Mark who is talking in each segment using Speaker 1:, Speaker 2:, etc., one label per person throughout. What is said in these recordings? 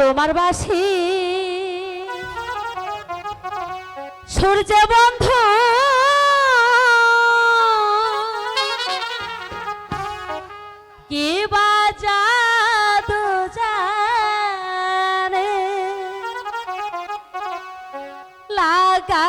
Speaker 1: তোমার বাসি। সূর্য বন্ধু। কি বাজা লাগা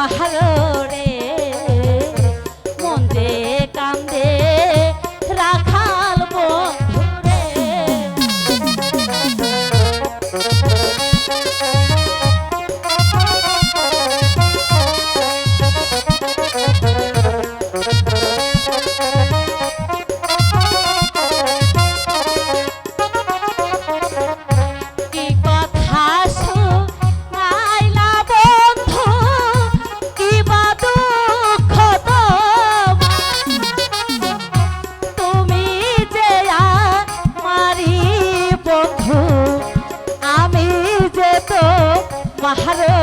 Speaker 1: মহারা পাহাড়